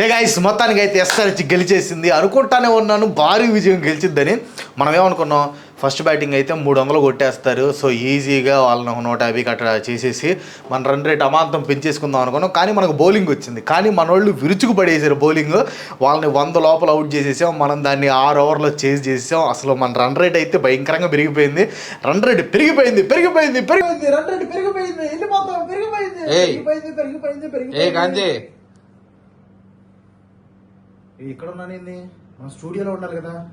ఏ guys మొత్తానికి అయితే SRH గెలిచేసింది. అనుకుంటానే ఉన్నాను భారీ విజయం గెలిచిద్దని. మనం ఏమనుకున్నాం? ఫస్ట్ బ్యాటింగ్ అయితే మూడు వందలు కొట్టేస్తారు. సో ఈజీగా వాళ్ళని ఒక నూట యాభైకి అట్లా చేసేసి మన రన్ రేట్ అమాంతం పెంచేసుకుందాం అనుకున్నాం. కానీ మనకు బౌలింగ్ వచ్చింది. కానీ మన వాళ్ళు విరుచుకు పడేసారు బౌలింగ్ వాళ్ళని వంద లోపల అవుట్ చేసేసాం. మనం దాన్ని ఆరు ఓవర్లో చేసి చేసాం అసలు మన రన్ రేట్ అయితే భయంకరంగా పెరిగిపోయింది. రన్ రేట్ పెరిగిపోయింది పెరిగిపోయింది పెరిగిపోయింది రన్ రేట్ పెరిగిపోయింది. వెళ్ళిపోతాం పెరిగిపోయింది. పెరిగిపోయింది పెరిగిపోయింది పెరిగిపోయింది. ఇక్కడ ఉన్నానేంది మన స్టూడియోలో ఉండాలి కదా.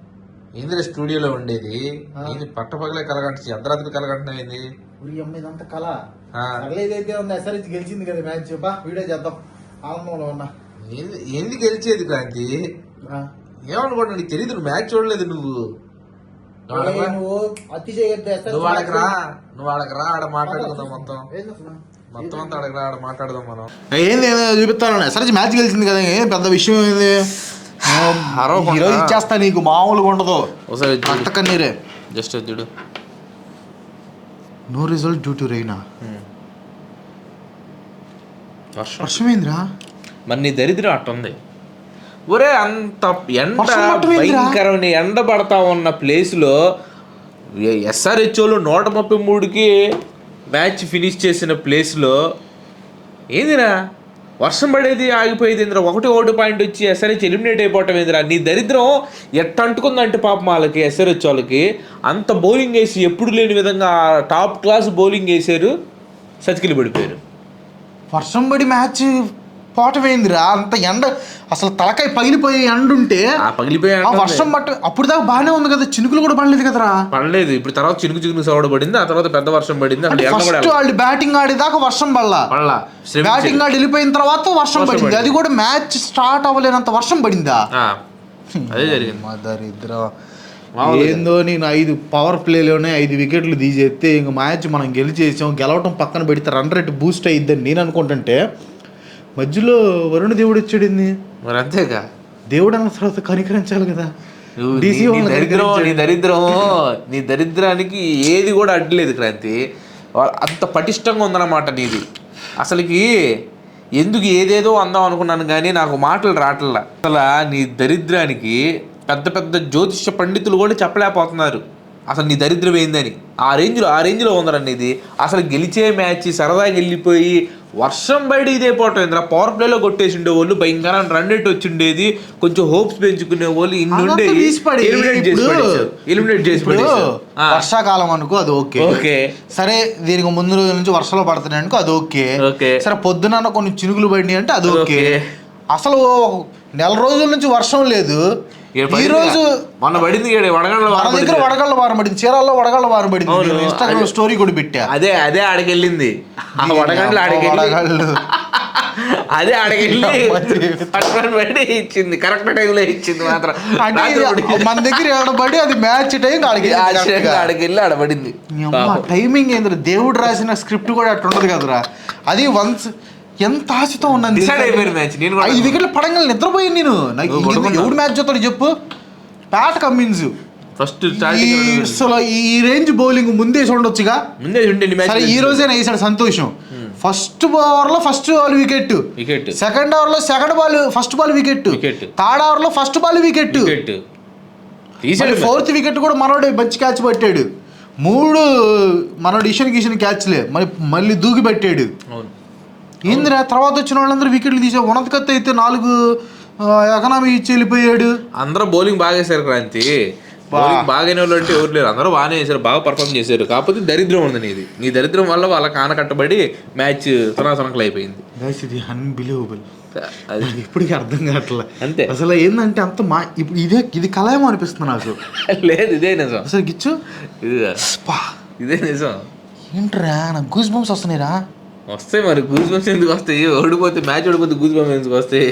ఇంద్ర స్టూడియోలో ఉండేది. ఇది పట్టపగలే కలగంట అర్ధరాత్రి కలగంటున్నావు ఏంది? ఉరి అమ్మ ఇదంతా కళ. సగలేదైతే ఉంది ఎస్ఆర్హెచ్ గెలిచింది కదా మ్యాచ్. బా వీడియో చేద్దాం. ఆనందంలో ఉన్నా. ఏంది- గెలిచేది కాంతి. ఏమనుకోండి నీకు తెలియదు మ్యాచ్ చూడలేదు నువ్వు. నువ్వు ఆడరా? నువ్వు ఆడకరా. నువ్వు ఆడకరా ఆడ మాట్లాడుకుందాం మొత్తం? మొత్తం అంతా ఆడకరా ఆడ మాట్లాడదాం మనం. ఏంది చూపిస్తాను ఎస్ఆర్హెచ్ మ్యాచ్ గెలిచింది కదా ఏం పెద్ద విషయం ఏంది. ఈరోజు ఇచ్చేస్తా నీకు మామూలుగా ఉండదు. ఒకసారి రక్త కన్నీరే. జస్ట్ చూడు. నో రిజల్ట్ డ్యూ టు రైనా వర్షం. వర్షమేంద్రా మరి నీ దరిద్రం అట్టుంది. ఒరే అంత ఎండ? భయంకరమైన ఎండ పడతా ఉన్న ప్లేస్లో ఎస్ఆర్హెచ్ వాళ్ళు నూట ముప్పై మూడుకి మ్యాచ్ ఫినిష్ చేసిన ప్లేస్లో ఏందిరా? వర్షం పడేది ఆగిపోయేది ఇంద్ర ఒకటి ఒకటి పాయింట్ వచ్చి ఎస్ఆర్హెచ్ ఎలిమినేట్ అయిపోవటం ఏందిరా? నీ దరిద్రం ఎట్ట అంటుకుందంటే పాపం వాళ్ళకి ఎస్ఆర్హెచ్ వాళ్ళకి. అంత బౌలింగ్ వేసి ఎప్పుడు లేని విధంగా టాప్ క్లాస్ బౌలింగ్ వేసారు. సతికిలి పడిపోయారు. వర్షం పడి మ్యాచ్ పోటమైందిరా అంత ఎండ అసలు తలకాయ పగిలిపోయే ఎండ ఉంటే ఆ పగిలిపోయా వర్షం పట్ట అప్పుడు దాకా బాగానే ఉంది కదా చినుకులు కూడా పడలేదు కదరా? పడలేదు. ఇప్పుడు తర్వాత చినుకు చినుకు సవడ పడింది ఆ తర్వాత పెద్ద వర్షం పడింది ఫస్ట్ వాళ్ళు బ్యాటింగ్ ఆడేదాకా వర్షం పడలా. పడలా. బ్యాటింగ్ ఆడి వెళ్ళిపోయిన తర్వాత వర్షం పడింది. అది కూడా మ్యాచ్ స్టార్ట్ అవ్వలేనంత వర్షం పడిందా? అదే జరిగింది. మా దరిద్ర. ఏందో నేను ఐదు పవర్ ప్లేలోనే ఐదు వికెట్లు తీసేస్తే ఇంక మ్యాచ్ మనం గెలిచేసాం. గెలవటం పక్కన పెడితే రన్ రేట్ బూస్ట్ అయ్యిద్దని నేను అనుకుంటుంటే మధ్యలో వరుణ దేవుడు వచ్చాడింది మరి అంతేగా. దేవుడు అన్న తర్వాత కనికరించాలి కదా. దరిద్రం నీ. దరిద్రం నీ దరిద్రానికి ఏది కూడా అడ్డలేదు క్రాంతి. అంత పటిష్టంగా ఉందన్నమాట నీది. అసలుకి ఎందుకు ఏదేదో అందాం అనుకున్నాను కానీ నాకు మాటలు రావట్లా అసలు నీ దరిద్రానికి పెద్ద పెద్ద జ్యోతిష్య పండితులు కూడా చెప్పలేకపోతున్నారు. అసలు నీ దరిద్రం ఏందని? ఆ రేంజ్లో ఆ రేంజ్లో ఉందరా నీది అసలు గెలిచే మ్యాచ్ సరదాగా వెళ్ళిపోయి వర్షం బయట ఇదే పోవటం ఏంద్రా? పవర్ ప్లేలో కొట్టేసి ఉండేవాళ్ళు భయంకర రన్ రేట్ వచ్చిండేది. కొంచెం హోప్స్ పెంచుకునే వాళ్ళు ఇన్ని పడేయి. ఎలిమినేట్ చేసి వర్షాకాలం అనుకో అది ఓకే. ఓకే. సరే దీనికి ముందు రోజు నుంచి వర్షాలు పడుతున్నాయి అనుకో అది ఓకే. ఓకే. సరే పొద్దున కొన్ని చినుకులు పడినాయి అంటే అది ఓకే. అసలు నెల రోజుల నుంచి వర్షం లేదు. ఈ. రోజు మొన్న పడింది మన వాన దగ్గర. వడగళ్ళ వారం పడింది చీరాల్లో వడగళ్ళ వారం పడింది ఇన్స్టాగ్రామ్. స్టోరీ కూడా పెట్టా అదే అదే ఆడికెళ్ళింది ఆ వడగండ్ల ఆడికెళ్ళి వడగళ్ళు. అదే. పట్టుకొని పడి ఇచ్చింది కరెక్ట్ టైంలో ఇచ్చింది మాత్రం. మన దగ్గర ఏడబడి అది మ్యాచ్ టైం ఆడికెళ్ళి ఆడబడింది టైమింగ్ ఏంద్ర దేవుడు రాసిన స్క్రిప్ట్ కూడా అట్లా ఉండదు కదరా అది వన్స్ ఎంత ఆశతో ఉన్నాను డిసైడ్? అయిపోయింది మ్యాచ్. నేను ఐదు వికెట్లు పడంగా నిద్రపోయాను నేను. నాకు. ఎవడు మ్యాచ్ చూస్తాడు చెప్పు. ప్యాట్ కమ్మిన్స్ ఫస్ట్ అసలు ఈ రేంజ్ బౌలింగ్ ముందే చూడొచ్చుగా? ముందే సరే ఈ రోజే వేసాడు సంతోషం. ఫస్ట్ ఓవర్లో first ball wicket wicket second ఓవర్లో second ball first ball wicket Wicket. Third ఓవర్లో ఫస్ట్ బాల్ వికెట్ వికెట్ తీసాడు ఫోర్త్ వికెట్ కూడా మనోడు మంచి క్యాచ్ పట్టాడు. మూడు మనోడు ఇషన్ గిషన్ క్యాచ్లే మరి మళ్ళీ దూకి పెట్టాడు. అవును. ఏందిరా తర్వాత వచ్చిన వాళ్ళందరూ వికెట్లు తీసా ఉన్నతకత్త అయితే నాలుగు ఎకనామీ ఇచ్చి వెళ్ళిపోయాడు. అందరూ బౌలింగ్ బాగా వేశారు క్రాంతి. బౌలింగ్ బాగా అయిన వాళ్ళు అంటే ఎవరు లేరు. అందరూ బాగానే వేశారు బాగా పర్ఫామ్ చేశారు. కాకపోతే దరిద్రం ఉంది నీది. నీ దరిద్రం వల్ల వాళ్ళ కాన కట్టబడి మ్యాచ్ సునాసనకలు అయిపోయింది. ఇది అన్బిలీవబుల్ అది. ఇప్పటికీ అర్థం కావట్లే. అంతే. అసలు ఏంటంటే అంత మా ఇప్పుడు ఇదే ఇది కళాయమో అనిపిస్తుంది నాకు. లేదు ఇదే నిజం. అసలు గిచ్చు? ఇదే. నిజం. ఏంట్రా నాకు గూస్ బంప్స్ వస్తున్నాయిరా. వస్తాయి మరి గూజ్ బంప్స్ ఎందుకు వస్తాయి? ఓడిపోతే మ్యాచ్ ఓడిపోతే గూజ్ బంప్స్ ఎందుకు వస్తాయి?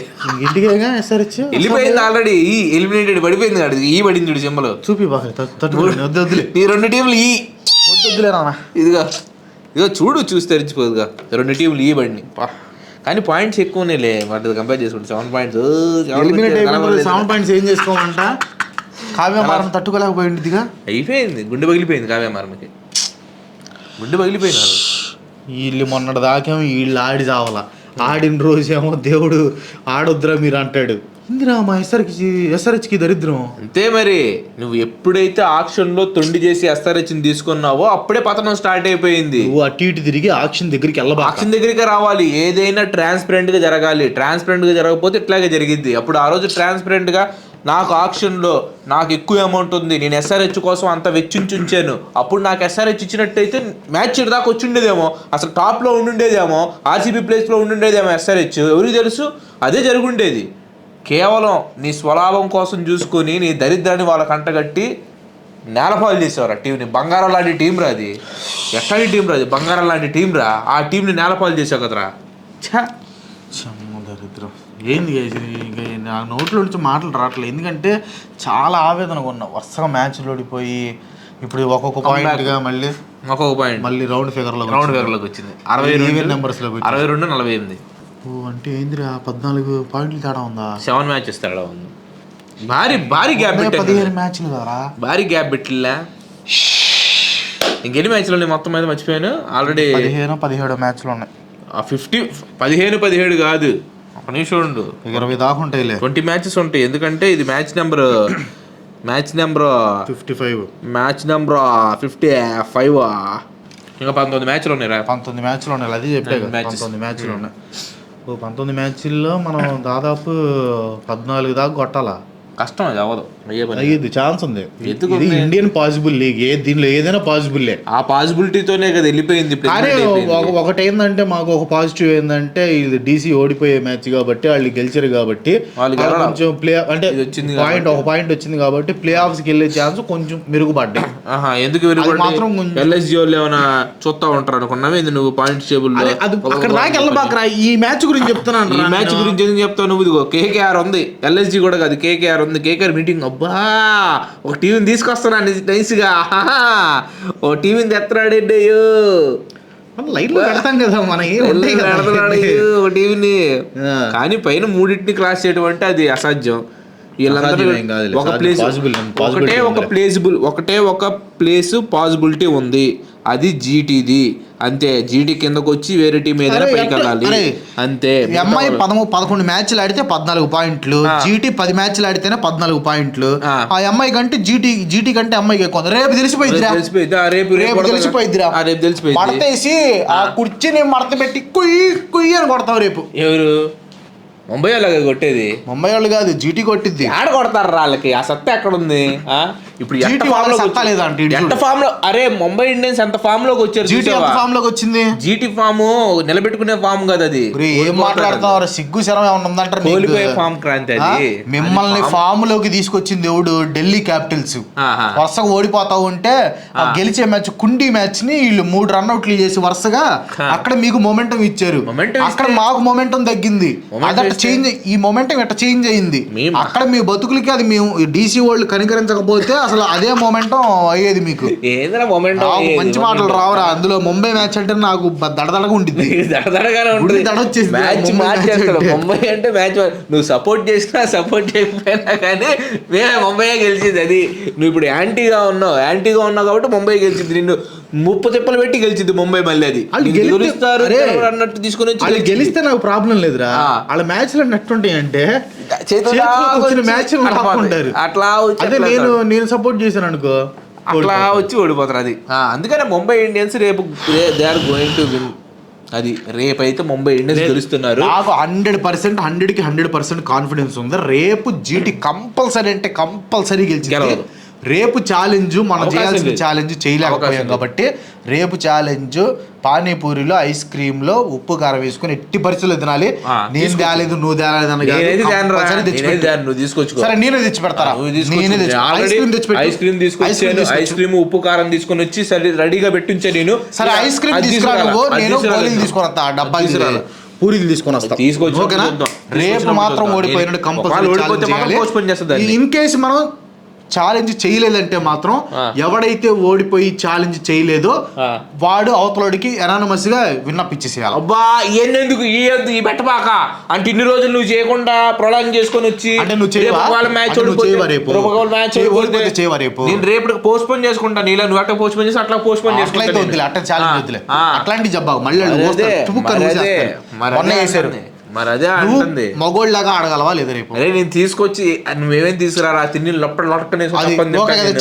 ఇంటికేగా ఎస్ఆర్హెచ్? వెళ్ళిపోయింది ఆల్రెడీ ఈ ఎలిమినేటెడ్ పడిపోయింది కాదు ఈ పడింది చూడు సింబల్ చూపి బాగా వద్దులే. ఈ రెండు టీంలు ఈ. వద్దు వద్దులే నాన్న. ఇదిగా ఇదిగో చూడు చూసి తెరిచిపోదుగా. రెండు టీంలు ఈ బండి. పా. కానీ పాయింట్స్ ఎక్కువనేలే వాటి కంపేర్ చేసుకుంటే సెవెన్ పాయింట్స్ సెవెన్ పాయింట్స్ ఏం చేసుకోమంట? కావ్యమారం తట్టుకోలేకపోయిందిగా అయిపోయింది గుండె పగిలిపోయింది కావ్యమారమికి గుండె పగిలిపోయినారు. వీళ్ళు మొన్నటి దాకేమో వీళ్ళు ఆడి చావాల. ఆడిన రోజేమో దేవుడు ఆడొద్దురా మీరు అంటాడు. ఇందిరా మా ఎస్ఆర్కి ఎస్ఆర్హెచ్కి దరిద్రం. అంతే మరి. నువ్వు ఎప్పుడైతే ఆక్షన్లో తొండి చేసి ఎస్ఆర్హెచ్ తీసుకున్నావో అప్పుడే పతనం స్టార్ట్ అయిపోయింది. నువ్వు అటు ఇటు తిరిగి ఆక్షన్ దగ్గరికి వెళ్ళబా ఆక్షన్ దగ్గరికి రావాలి. ఏదైనా ట్రాన్స్పరెంట్గా జరగాలి. ట్రాన్స్పరెంట్గా జరగకపోతే ఇట్లాగే జరిగింది అప్పుడు ఆ రోజు ట్రాన్స్పరెంట్గా నాకు ఆక్షన్లో నాకు ఎక్కువ అమౌంట్ ఉంది. నేను ఎస్ఆర్హెచ్ కోసం అంత వెచ్చించి ఉంచాను అప్పుడు నాకు ఎస్ఆర్హెచ్ ఇచ్చినట్టయితే మ్యాచ్ దాకా వచ్చి ఉండేదేమో. అసలు టాప్లో ఉండుండేదేమో. ఆర్సీబీ ప్లేస్లో ఉండుండేదేమో ఎస్ఆర్హెచ్ ఎవరికి తెలుసు? అదే జరుగుండేది. కేవలం నీ స్వలాభం కోసం చూసుకొని నీ దరిద్రాన్ని వాళ్ళ కంటగట్టి నేలపాలు చేసేవారు ఆ టీంని బంగారం లాంటి టీం రా అది. ఎట్లాంటి టీం రా అది? బంగారం లాంటి టీం రా. ఆ టీంని నేలపాలు చేసావు కదరా. దరిద్రం. ఏంది నా నోట్లో నుంచి మాటలు రావట్లేదు. ఎందుకంటే చాలా ఆవేదనగా ఉన్నా వరుసగా మ్యాచ్లు ఓడిపోయి ఇప్పుడు ఒక్కొక్క పాయింట్గా మళ్ళీ ఒక్కొక్క పాయింట్ మళ్ళీ రౌండ్ ఫిగర్లో రౌండ్ వేర్లోకి వచ్చింది. అరవై రెండు నెంబర్స్లో అరవై రెండు నలభై ఎనిమిది. ఓ అంటే ఏందిరా పద్నాలుగు పాయింట్లు తేడా ఉందా? సెవెన్ మ్యాచెస్ తేడా ఉంది. భారీ భారీ గ్యాప్ పదిహేను మ్యాచ్లు కదరా. భారీ గ్యాప్ పెట్టిల్లా? ఇంకెన్ని మ్యాచ్లు ఉన్నాయి మొత్తం మీద? మర్చిపోయాను. ఆల్రెడీ పదిహేను పదిహేడు మ్యాచ్లు ఉన్నాయి. ఆ ఫిఫ్టీ పదిహేను పదిహేడు కాదు. ఒక నిమిషం ఉండు ఇరవై దాకా ఉంటాయిలే ట్వంటీ మ్యాచెస్ ఉంటాయి. ఎందుకంటే ఇది match number match number fifty five. Match number fifty five. ఇంకా పంతొమ్మిది మ్యాచ్లు ఉన్నాయి రా. పంతొమ్మిది మ్యాచ్లు ఉన్నాయి. అది చెప్పే. పంతొమ్మిది మ్యాచ్లు ఉన్నాయి. ఓ పంతొమ్మిది మ్యాచ్ల్లో మనం దాదాపు పద్నాలుగు దాకా కొట్టాలా? కష్టం అది అవ్వదు. అయ్యేది ఛాన్స్ ఉంది. ఎందుకు ఇది ఇండియన్ పాసిబుల్ లీగ్ ఏ దీనిలో ఏదైనా పాసిబుల్లే ఆ పాసిబిలిటీతోనే కదా వెళ్ళిపోయింది. ఒక- ఒకటి ఏంటంటే మాకు ఒక పాజిటివ్ ఏంటంటే ఇది డీసీ ఓడిపోయే మ్యాచ్ కాబట్టి వాళ్ళు గెలిచారు కాబట్టి. కొంచెం ప్లే అంటే పాయింట్ ఒక పాయింట్ వచ్చింది కాబట్టి ప్లే ఆఫ్స్కి వెళ్ళే ఛాన్స్ కొంచెం మెరుగుపడ్డాయి. ఆహా ఎందుకు మాత్రం కొంచెం- ఎల్ఎస్జి వాళ్ళు ఏమైనా చూస్తా ఉంటారు అనుకున్నావా? ఇది నువ్వు పాయింట్ టేబుల్ అదే అక్కడ దాకా వెళ్ళబాకరా? ఈ మ్యాచ్ గురించి చెప్తున్నాను ఈ మ్యాచ్. గురించి ఎందుకు చెప్తావు? నువ్వు ఇదిగో కేకేఆర్ ఉంది. ఎల్ఎస్జి కూడా కాదు కేకేఆర్ ఉంది కేకేఆర్ మీటింగ్. అబ్బా! ఒక టీవీని తీసుకొస్తున్నా నైస్గా ఆహాహా. ఓ టీవీని లైట్లు పెడతాం కదా మన టీవీని. కానీ పైన మూడింటిని క్రాస్ చేయడం అంటే అది అసాధ్యం. వీళ్ళందరూ ఒక ప్లేస్ ఒకటే ఒక. ప్లేసిబుల్ ఒకటే ఒక ప్లేస్ పాసిబిలిటీ ఉంది. అది జీటీది. అంతే జీటీ కిందకు వచ్చి వేరే టీం ఏదైనా పైకి వెళ్ళాలి. అంతే అమ్మాయి పదమూడు పదకొండు మ్యాచ్లు ఆడితే పద్నాలుగు పాయింట్లు. జీటీ పది మ్యాచ్లు ఆడితేనే పద్నాలుగు పాయింట్లు. ఆ. అమ్మాయి కంటే జీటీ జీటీ కంటే ఎక్కువ. ఉంది. రేపు తెలిసిపోయిద్దిరా రేపు రేపు తెలిసిపోయిద్దిరా. ఆ, రేపు తెలిసిపోయింది మడతేసి ఆ కుర్చీని మడత పెట్టి కుయ్యి కుయ్యి అని కొడతావు రేపు. ఎవరు? ముంబై అలాగే కొట్టేది? ముంబై వాళ్ళు కాదు జీటీ కొట్టిద్ది. ఆడ కొడతారు వాళ్ళకి. ఆ సత్తా ఎక్కడ ఉంది ఆ? ఇప్పుడు ఎంత ఫామ్లో అరే ముంబై ఇండియన్స్ ఎంత ఫామ్లోకి వచ్చారు జీటీ? ఫామ్లోకి వచ్చింది? జీటీ ఫామ్ నిలబెట్టుకునే ఫామ్ కదా అది. ఏం మాట్లాడుతున్నావు సిగ్గు శరం ఏమన్నా ఉందంటారు? కోల్పోయే ఫామ్ క్రాంతి? అది. మిమ్మల్ని ఫామ్లోకి తీసుకొచ్చింది ఎవడు? ఢిల్లీ క్యాపిటల్స్. వరుసగా ఓడిపోతా ఉంటే గెలిచే మ్యాచ్ కుండీ మ్యాచ్ని వీళ్ళు మూడు రన్అట్లు చేసి వరుసగా. అక్కడ మీకు మొమెంటం ఇచ్చారు. అక్కడ మాకు మొమెంటం తగ్గింది. అదట చేంజ్ ఈ మొమెంటం ఇట్ట చేంజ్ అయింది? అక్కడ మీ బతుకులకి అది మేము డీసీ వాళ్ళు కనికరించకపోతే అసలు అదే మొమెంటం అయ్యేది మీకు. మొమెంట్ నాకు మంచి మాటలు రావురా. అందులో ముంబై మ్యాచ్ అంటే నాకు దడదడగా ఉంటుంది దడదడగానే ఉంటుంది. మ్యాచ్ ముంబై మార్చేస్తాడు. అంటే. ముంబై అంటే మ్యాచ్ నువ్వు సపోర్ట్ చేసినా సపోర్ట్ చేయకపోయినా కానీ మేమే ముంబైయే గెలిచింది అది. నువ్వు ఇప్పుడు యాంటీగా ఉన్నావు. యాంటీగా ఉన్నావు కాబట్టి ముంబై గెలిచింది. నిన్ను ముప్పు తిప్పలు పెట్టి గెలిచింది ముంబై మళ్ళీ అది. గెలుస్తారు అన్నట్టు తీసుకుని వాళ్ళు. గెలిస్తే నాకు ప్రాబ్లం లేదురా. వాళ్ళ మ్యాచ్లో ఎట్టుంటాయి అంటే మ్యాచ్ అట్లా అదే నేను. నేను సపోర్ట్ చేశాను అనుకో. అట్లా వచ్చి ఓడిపోతారు అది. అందుకనే ముంబై ఇండియన్స్ రేపు they are going to win అది రేపు అయితే ముంబై ఇండియన్స్ గెలుస్తున్నారు. నాకు హండ్రెడ్ పర్సెంట్ హండ్రెడ్కి హండ్రెడ్ పర్సెంట్ కాన్ఫిడెన్స్ ఉంది. రేపు జీటీ కంపల్సరీ అంటే కంపల్సరీ గెలవదు. రేపు ఛాలెంజ్ మనం చేయాల్సిన. ఛాలెంజ్ చేయలేకపోయాం. కాబట్టి రేపు ఛాలెంజ్ పానీపూరిలో ఐస్ క్రీమ్లో ఉప్పు కారం వేసుకొని ఎట్టి పరిస్థితుల్లో తినాలి నేను. తేలేదు నువ్వు తేలేదు తీసుకొచ్చుకో సరే నేనే తెచ్చి పెడతారా తీసుకొచ్చు. Ice cream. Ice cream ice cream తీసుకొచ్చాను ఐస్ తీసుకొచ్చు. క్రీమ్ ఉప్పు కారం తీసుకొని వచ్చి సరే రెడీగా పెట్టించా నేను సరే ఐస్ క్రీమ్ తీసుకురా నువ్వు నేను. గోళీలు తీసుకొని వస్తా అది తీసుకురాలా. పూరీలు తీసుకొని వస్తా తీసుకొచ్చి. రేపు మాత్రం. ఓడిపోయినట్టు కంపల్సరీ. ఇన్ కేసు మనం ఛాలెంజ్ చేయలేదంటే మాత్రం. ఎవడైతే ఓడిపోయి ఛాలెంజ్ చేయలేదో. వాడు అవతలడికి ఎనానమస్గా విన్నపించేసేయాలి అబ్బా ఎన్నెందుకు ఈ వద్దు ఈ పెట్టబాక అంటే ఇన్ని రోజులు నువ్వు చేయకుండా ప్రొలాంగ్ చేసుకొని వచ్చి అంటే నువ్వు చేయవా? రేపు? నేను రేపు పోస్ట్ పోన్ చేసుకుంటా నీలా నువ్వు అట్లా పోస్ట్ పోన్ చేసి అట్లా పోస్ట్ పోన్ చేసుకుంటా అట్లా ఛాలెంజ్ వద్దులే. అట్లాంటి జబ్బాకు మళ్ళీ మొన్న అంటుంది. మరి అదే అంటుంది. మగోళ్ళలాగా ఆడగలవా లేదా రేపు? అరే నేను తీసుకొచ్చి నువ్వేమేం తీసుకురా ఆ తిని లొప్ప లొట్టకనేసి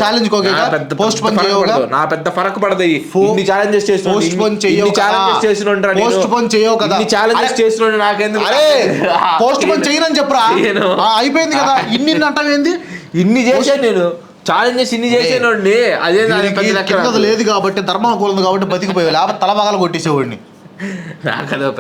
challenge కి ఓకేగా? Postpone చేయవుగా? నా పెద్ద ఫరక్ పడదు Fo- ఇన్ని ఛాలెంజెస్ చేసిన పోస్ట్ పోన్ చెయ్యవు ఛాలెంజెస్ చేసిన పోస్ట్ పోన్ చేయవు కదా. ఇన్ని ఛాలెంజెస్ చేసిన నాకెందుకు అరే పోస్ట్ పోన్ చేయనని చెప్పరా. ఆ, అయిపోయింది కదా. ఇన్ని అంటావేంది ఇన్ని చేశాను నేను. ఛాలెంజెస్ ఇన్ని చేసాను అదే పెద్ద లేదు కాబట్టి ధర్మం కూలంది కాబట్టి బతికిపోయావు. లేకపోతే తలబగలు కొట్టేసేవాడిని. పెద్ద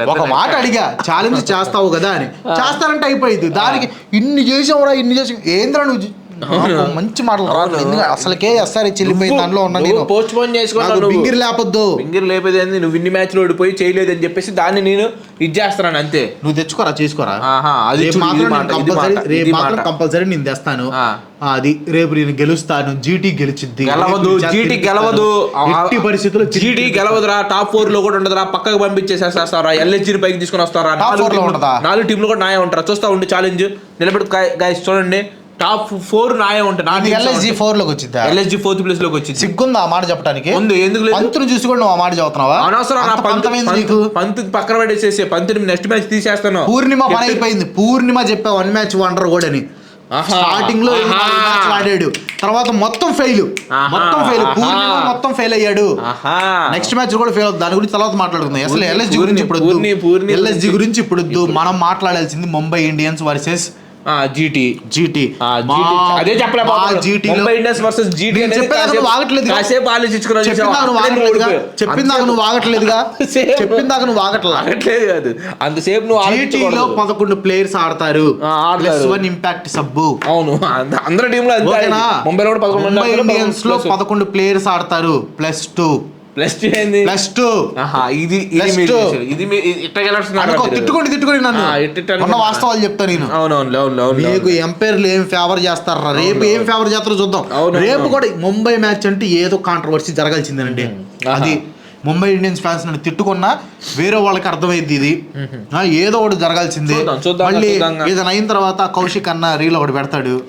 ఒక. మాట అడిగా ఛాలెంజ్ చేస్తావు కదా అని. చేస్తానంటే అయిపోయింది. దానికి ఇన్ని చేసావురా ఇన్ని చేసి ఏంద్రా నువ్వు నాకు మంచి మాటలు రాదు. ఎందుకంటే అసలుకే ఎస్ఆర్ వెళ్ళిపోయిన దానిలో ఉన్నా నేను నువ్వు పోస్ట్ పోన్ నువ్వు బింగిరి లేపొద్దు. ఫింగర్ లేపేది నువ్వు ఇన్ని మ్యాచ్లు ఓడిపోయి చేయలేదని చెప్పేసి దాన్ని నేను ఇది చేస్తున్నాను అంతే. నువ్వు తెచ్చుకోరా చేసుకోరా? అది రేపు మాత్రం కంపల్సరీ నేను తెస్తాను. అది రేపు నేను గెలుస్తాను. జీటీ గెలిచిద్ది. గెలవదు జీటీ చేస్తాను. గెలవదు. ఎట్టి పరిస్థితుల్లో జీటీ గెలవదురా టాప్ ఫోర్లో కూడా ఉండదురా పక్కకు పంపించేసేస్తారా ఎల్ఎస్జీ పైకి తీసుకొని వస్తారా నాలుగు టీంలు- కూడా నాయే ఉంటారా. చూస్తా ఉండి ఛాలెంజ్ నిలబెట్టు గైస్ చూడండి. టాప్ ఫోర్ నాయే ఉంటాయి ఎల్ఎస్జి ఫోర్లోకి వచ్చిద్దా ఎల్ఎస్జీ ఫోర్త్ ప్లేస్లోకి వచ్చింది. సిగ్గుందా ఆ మాట చెప్పడానికి ఉంది ఎందుకు లేదు? చూసి కూడా నువ్వు ఆ మాట చదువుతున్నావా? అనవసరం నీకు? పంతు పక్కన పడేసేసి పంతుని నెక్స్ట్ మ్యాచ్ తీసేస్తాను పూర్ణిమ పని అయిపోయింది పూర్ణిమ చెప్పా వన్ మ్యాచ్ వండర్ కూడా అని. స్టార్టింగ్లో ఆడాడు. తర్వాత మొత్తం ఫెయిల్. మొత్తం ఫెయిల్. పూర్ణిమ మొత్తం ఫెయిల్ అయ్యాడు. నెక్స్ట్ మ్యాచ్ కూడా ఫెయిల్ అవుతుంది. దాని గురించి తర్వాత మాట్లాడుకుందాం. అసలు ఎల్ఎస్జి గురించి ఇప్పుడు ఎల్ఎస్జి గురించి- ఇప్పుడు. మనం మాట్లాడాల్సింది Mumbai Indians versus GT GT. అదే ఇండియన్స్ వర్సెస్ జీటీ చెప్పేదాకా ఆగట్లేదుగా. కాసేపు ఆలోచించుకున్నావు చెప్పిందాక చూసావా? నువ్వు ఆగట్లేదుగా? ఓడిపోయావు. చెప్పిందాక నువ్వు ఆగట్లేదు? కాదు. అంతసేపు నువ్వు జీటీలో. పదకొండు ప్లేయర్స్ ఆడతారు. ప్లస్ వన్ ఇంపాక్ట్ సబ్బు. అవును. అంద- అందరి టీంలో ముంబైలో కూడా పదకొండు ఇండియన్స్లో పదకొండు ప్లేయర్స్ ఆడతారు. ప్లస్ టూ ప్లస్ టూ ఏంది? Plus two. ఇది ఇది అనుకో. తిట్టుకోండి తిట్టుకోండి నన్ను. ఉన్న వాస్తవాలు చెప్తా నేను. అవునవును అవును అవును మీకు ఎంపైర్లు ఏం ఫేవర్ చేస్తారా? రేపు ఏం ఫేవర్ చేస్తారో చూద్దాం. రేపు. కూడా ముంబై మ్యాచ్ అంటే ఏదో కాంట్రవర్సీ జరగాల్సిందేనండి. అది ముంబై ఇండియన్స్ ఫ్యాన్స్ నన్ను తిట్టుకున్నా వేరే వాళ్ళకి అర్థమైంది ఇది. ఆ, ఏదో ఒకటి జరగాల్సిందే. మళ్ళీ. ఏదైనా అయిన తర్వాత కౌశిక్ అన్న రీల్ ఒకటి పెడతాడు.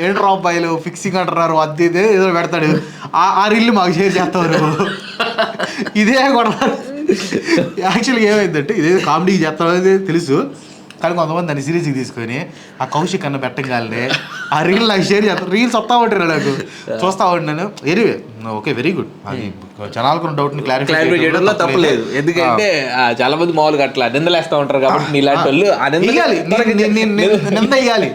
ఏంట్రా అబ్బాయిలు ఫిక్సింగ్ అంటున్నారు అది ఇదే ఏదో పెడతాడు. ఆ రీల్ మాకు షేర్ చేస్తారు ఇదే కూడా. యాక్చువల్గా ఏమైందంటే ఇదే కామెడీ చేస్తామనేది తెలుసు. కానీ కొంతమంది దాన్ని సీరియస్గా తీసుకొని ఆ కౌశిక్ అన్న పెట్టగానే ఆ రీల్ నాకు షేర్ చేస్తారు రీల్స్ వస్తా ఉంటారు నాకు. చూస్తా ఉన్నాను ఎనివే ఓకే వెరీ గుడ్ అది జనాలకు డౌట్ని క్లారిఫై క్లారిఫై చేయడంలో తప్పలేదు. ఎందుకంటే చాలా మంది మామూలుగా అట్లా నిందలేస్తా ఉంటారు కాబట్టి నీలాంటి వాళ్ళు. ని- ని- ని- ని- నింద ఇయ్యాలి.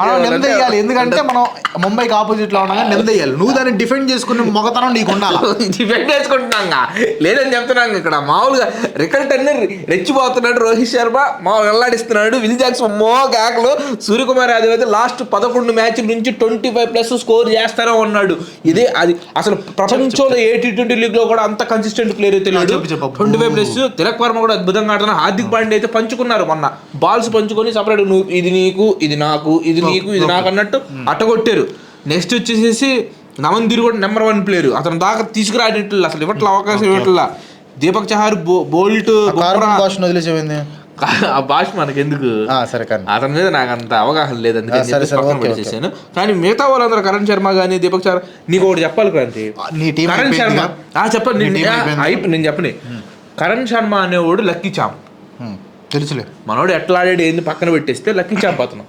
మనం నింద ఎందుకంటే మనం ముంబైకి ఆపోజిట్లో ఉండగా నింద నువ్వు దాన్ని డిఫెండ్ చేసుకునే మొగతనం నీకు ఉండాలి? డిఫెండ్ చేసుకుంటున్నాగా. లేదని చెప్తున్నాను ఇక్కడ. మామూలుగా రికల్ట్ అన్ని రెచ్చిపోతున్నాడు రోహిత్ శర్మ. మామూలు వెల్లాడిస్తున్నాడు విల్ జాక్స్ మో కేకలు సూర్యకుమార్ యాదవ్ అయితే లాస్ట్ పదకొండు మ్యాచ్ నుంచి ట్వంటీ ఫైవ్ ప్లస్ స్కోర్ చేస్తారో ఉన్నాడు ఇదే అది అసలు ప్రపంచంలో ఏ టీ ట్వంటీ లీగ్లో కూడా అంత కన్సిస్టెంట్ ప్లేయర్ తెలియదు. చెప్పు, చెప్పు. Twenty five plus Tilak Varma కూడా అద్భుతంగా ఆడుతున్నారు హార్దిక్ పాండే అయితే పంచుకున్నారు మొన్న. బాల్స్ పంచుకొని సపరేట్ నువ్వు ఇది నీకు ఇది నాకు ఇది నీకు ఇది నాకు అన్నట్టు అట్టగొట్టారు. నెక్స్ట్ వచ్చేసేసి నవన్ కూడా నెంబర్ వన్ ప్లేయర్ అతను దాకా తీసుకురాడేట్లు అసలు ఇవ్వట్ల అవకాశం ఇవ్వట్లా. దీపక్ చహార్ బో- బోల్ట్. ఆ భాష మనకి ఎందుకు సరే కానీ. అతని మీద నాకు అంత అవగాహన లేదు ఓకే, పెట్టేసాను కానీ మిగతా వాళ్ళందరూ కరణ్ శర్మ కానీ దీపక్ చహార్ నీకు ఒకటి చెప్పాలి క్రాంతి. నీ టీం కరణ్ శర్మ. చెప్పండి నేను- చెప్పని. కరణ్ శర్మ అనేవాడు లక్కీ చామ్ తెలుసులే. మనోడు ఎట్లా ఆడాడు ఏంది పక్కన పెట్టేస్తే లక్కీ చాంప్ అతను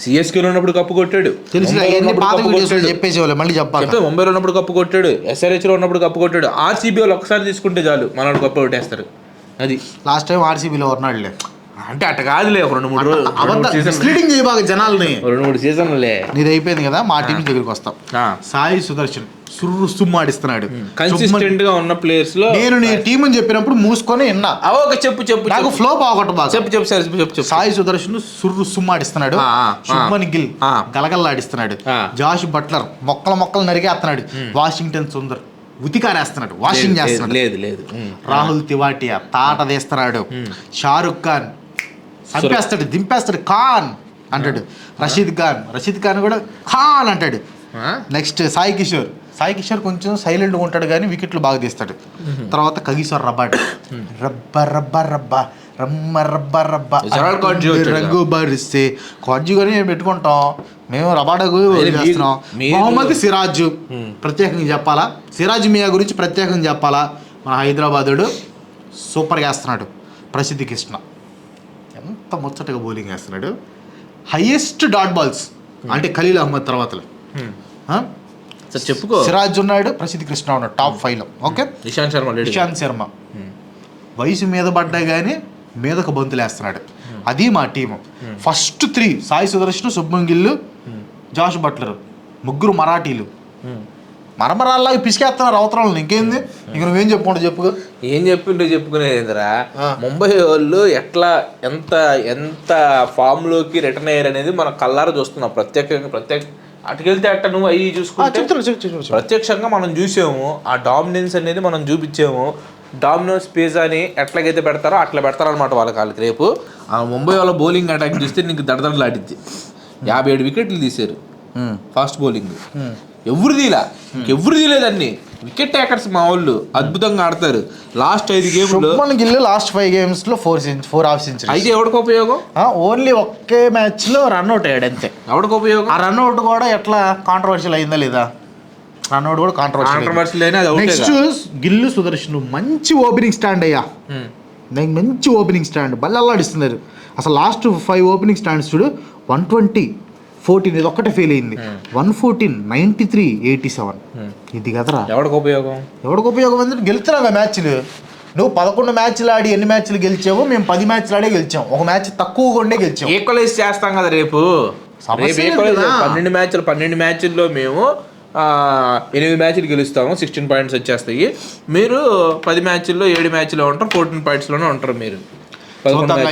సిఎస్కేలో ఉన్నప్పుడు కప్పు కొట్టాడు. చెప్పేసేవాళ్ళు మళ్ళీ చెప్పాలి? ముంబైలో ఉన్నప్పుడు కప్పు కొట్టాడు ఎస్ఆర్హెచ్లో ఉన్నప్పుడు కప్పు కొట్టాడు. ఆర్సీబీ వాళ్ళు ఒకసారి తీసుకుంటే చాలు మనోడు కప్పు కొట్టేస్తారు. అది. లాస్ట్ టైం ఆర్సీబీలో ఉన్నాడులే. అంటే అట్ట కాదులే ఒక రెండు మూడు రోజులు. మిస్లీడింగ్ చేయబాక జనాల్ని. రెండు మూడు సీజన్లే నీది అయిపోయింది కదా మా టీం దగ్గరికి వస్తాం. ఆ. సాయి సుదర్శన్ సుర్రు సుమ్మాడిస్తున్నాడు కన్సిస్టెంట్గా ఉన్న ప్లేయర్స్లో నేను నీ టీం అని చెప్పినప్పుడు మూసుకొని విన్నా. ఒక చెప్పు చెప్పు నాకు. ఫ్లో బాగొట్ట బాగా. చెప్పు చెప్పు సరే చెప్పు చెప్పు. సాయి సుదర్శన్ సుర్రు సుమ్మాడిస్తున్నాడు శుభ్మన్ గిల్ ఆ. గలగల్లాడిస్తున్నాడు ఆ. జాష్ బట్లర్ మొక్కల మొక్కలు నరిగేస్తున్నాడు వాషింగ్టన్ సుందర్. ఉతికారేస్తున్నాడు వాషింగ్ చేస్తున్నాడు. లేదు లేదు. రాహుల్ తివాటియా తాట తీస్తున్నాడు షారుఖ్ ఖాన్ చంపేస్తాడు దింపేస్తాడు ఖాన్ అంటాడు. రషీద్ ఖాన్ రషీద్ ఖాన్ కూడా ఖాన్ అంటాడు? నెక్స్ట్ సాయి కిషోర్. సాయి కిషోర్ కొంచెం సైలెంట్గా ఉంటాడు కానీ వికెట్లు బాగా తీస్తాడు. తర్వాత కగీశ్వర్ రబాడ్. రబ్బ రబ్బ రబ్బ. రమ్మ రబ్బ రబ్బ రంగు బరిస్తే కాడ్జీ కానీ మేము పెట్టుకుంటాం. మేము రబాడకు చేస్తున్నాం. మొహమ్మద్ సిరాజ్ ప్రత్యేకంగా చెప్పాలా? సిరాజ్ మియా గురించి ప్రత్యేకంగా చెప్పాలా? మన హైదరాబాదుడు సూపర్గా వేస్తున్నాడు ప్రసిద్ధి కృష్ణ. ఎంత ముచ్చటగా బౌలింగ్ వేస్తున్నాడు హైయెస్ట్ డాట్ బాల్స్ అంటే ఖలీల్ అహ్మద్ తర్వాత చెప్పుకో. సిరాజ్ ఉన్నాడు ప్రసిద్ధి కృష్ణ ఉన్నాడు టాప్ ఫైవ్లో. ఓకే? నిశాంత్ శర్మ ఇషాంత్ శర్మ. వయసు మీద పడ్డా కానీ మీదకు బంతులు వేస్తున్నాడు అది మా team. First three Sai Sudharsan Shubman Gill Jos Buttler. ముగ్గురు మరాఠీలు. హ్మ్. మరమరాల్లాగా పిసికేస్తున్నారు అవతరాలను ఇంకేంది? ఇంక నువ్వేం చెప్పుకుంటా చెప్పుకో ఏం చెప్పిండో చెప్పుకునేదిరా. ముంబై వాళ్ళు ఎట్లా ఎంత ఎంత ఫామ్లోకి రిటర్న్ అయ్యారు అనేది మనం కల్లారా చూస్తున్నాం. ప్రత్యేకంగా ప్రత్యేక అటుకెళ్తే అట్ట నువ్వు అవి చూసుకుంటే ప్రత్యక్షంగా మనం చూసాము. ఆ డామినెన్స్ అనేది మనం చూపించాము. డామినోస్ పిజ్జాని ఎట్లాగైతే పెడతారో అట్లా పెడతారనమాట వాళ్ళకి వాళ్ళకి రేపు ఆ ముంబై వాళ్ళ బౌలింగ్ అటాక్ చూస్తే నీకు దడదడలాడిద్ది యాభై ఏడు వికెట్లు తీశారు. ఫాస్ట్ బౌలింగ్ ఎవరు తీలా? ఎవరు తీలేదండి వికెట్ టేకర్స్ మా వాళ్ళు అద్భుతంగా ఆడతారు. లాస్ట్ ఐదు గేమ్లు గిల్లు లాస్ట్ ఫైవ్ గేమ్స్లో ఫోర్ సెంచ్ ఫోర్ హాఫ్ సెంచరీ అయితే ఎవరికి ఉపయోగం? ఓన్లీ ఒకే మ్యాచ్లో రన్అట్ అయ్యాడు అంతే. ఎవరికి ఉపయోగం? ఆ రన్అట్ కూడా ఎట్లా కాంట్రవర్షియల్ అయిందా లేదా? రన్అట్ కూడా కాంట్రవర్షియల్ కాంట్రవర్సీ అయినా అది అవుటే నెక్స్ట్ గిల్లు సుదర్శన్ మంచి ఓపెనింగ్ స్టాండ్ అయ్యా. నాకు మంచి ఓపెనింగ్ స్టాండ్ బల్లల్లాడిస్తున్నారు. అసలు లాస్ట్ ఫైవ్ ఓపెనింగ్ స్టాండ్స్ చూడు వన్ ట్వంటీ ఫోర్టీన్ ఇది ఒక్కటే ఫెయిల్ అయింది. One fourteen ninety three eighty seven ఇది కదరా? ఎవరికి ఉపయోగం? ఎవరికి ఉపయోగం? అంటే గెలుస్తున్నావు మ్యాచ్లు? నువ్వు పదకొండు మ్యాచ్లు ఆడి ఎన్ని మ్యాచ్లు గెలిచావు మేము పది మ్యాచ్లు ఆడే గెలిచాం. ఒక మ్యాచ్ తక్కువగా ఉండే గెలిచాం. ఈక్వలైజ్ చేస్తాం కదా రేపు. పన్నెండు మ్యాచ్లు పన్నెండు మ్యాచ్ల్లో మేము ఎనిమిది మ్యాచ్లు గెలుస్తాము సిక్స్టీన్ పాయింట్స్ వచ్చేస్తాయి. మీరు పది మ్యాచ్ల్లో ఏడు మ్యాచ్లో ఉంటారు ఫోర్టీన్ పాయింట్స్లోనే ఉంటారు మీరు.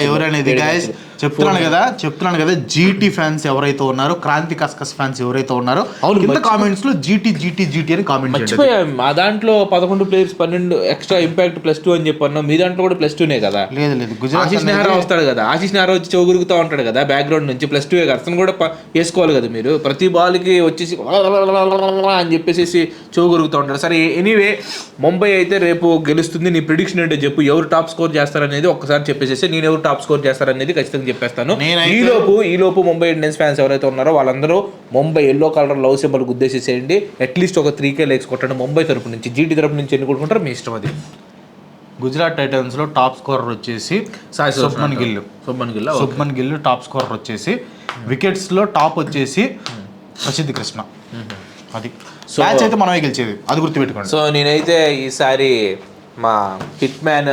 ఎవరనేది. చెప్తున్నాను కదా చెప్తున్నాను కదా జీటీ ఫ్యాన్స్ ఎవరైతే ఉన్నారో క్రాంతి కస్కస్ ఫ్యాన్స్ ఎవరైతే ఉన్నారో కింద కామెంట్స్లో జీటీ జీటీ జీటీ అని కామెంట్ మర్చిపోయాం మా దాంట్లో పదకొండు ప్లేయర్స్ పన్నెండు ఎక్స్ట్రా ఇంపాక్ట్ ప్లస్ టూ అని చెప్పన్నాం మీ దాంట్లో కూడా ప్లస్ టూనే కదా? లేదు లేదు గుజరాత్ ఆశీష్ నెహ్రా వస్తాడు కదా ఆశీష్ నెహ్రా వచ్చి చౌగురుగుతూ ఉంటాడు కదా బ్యాక్గ్రౌండ్ నుంచి ప్లస్ టూ అతను కూడా వేసుకోవాలి కదా మీరు? ప్రతి బాల్కి వచ్చేసి అని చెప్పేసి చౌగురుగుతూ ఉంటాడు. సరే ఎనీవే ముంబై అయితే రేపు గెలుస్తుంది నీ ప్రిడిక్షన్ ఏంటో చెప్పు. ఎవరు టాప్ స్కోర్ చేస్తారనేది ఒక్కసారి చెప్పేసేసి నేను ఎవరు టాప్ స్కోర్ చేస్తారనేది ఖచ్చితంగా చెప్పేస్తాను. నేనైతే- ఈ లోపు ఈ లోపు ముంబై ఇండియన్స్ ఫ్యాన్స్ ఎవరైతే ఉన్నారో వాళ్ళందరూ Mumbai yellow colour love symbol గుద్దేసేసేయండి at least ఒక త్రీ కే లైక్స్ కొట్టండి ముంబై తరపు నుంచి. జీటీ తరపు నుంచి ఎన్ని కొట్టుకుంటారు మీ ఇష్టం అది. గుజరాత్ టైటన్స్లో టాప్ స్కోరర్ వచ్చేసి సాయి శుభ్మన్ గిల్లు శుభ్మన్ గిల్ శుభ్మన్ గిల్లు టాప్ స్కోరర్ వచ్చేసి. వికెట్స్లో టాప్ వచ్చేసి ప్రసిద్ధ్ కృష్ణ. అది. మ్యాచ్ అయితే మనమే గెలిచేది. అది గుర్తుపెట్టుకోండి. సో నేనైతే ఈసారి మా హిట్ మ్యాన్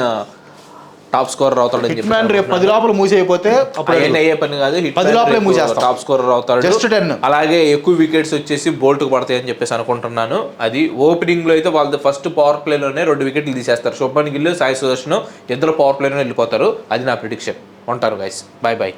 టాప్ స్కోరర్ అవుతాడని హిట్ మ్యాన్ రేపు పది లోపల మూసి అయిపోతే అప్పుడు అయ్యే పని కాదు. హిట్ పది లోపలే మూసేస్తాం. టాప్ స్కోరర్ అవుతాడు. Just 10. అలాగే ఎక్కువ వికెట్స్ వచ్చేసి బోల్ట్కు పడతాయి అని చెప్పేసి అనుకుంటున్నాను. అది ఓపెనింగ్లో అయితే వాళ్ళది ఫస్ట్ పవర్ ప్లే లోనే రెండు వికెట్లు తీసేస్తారు. శుభ్మన్ గిల్ సాయి సుదర్శన్ ఇద్దరు పవర్ ప్లేలోనే వెళ్ళిపోతారు. అది నా ప్రిడిక్షన్ ఉంటారు గైస్ బాయ్ బాయ్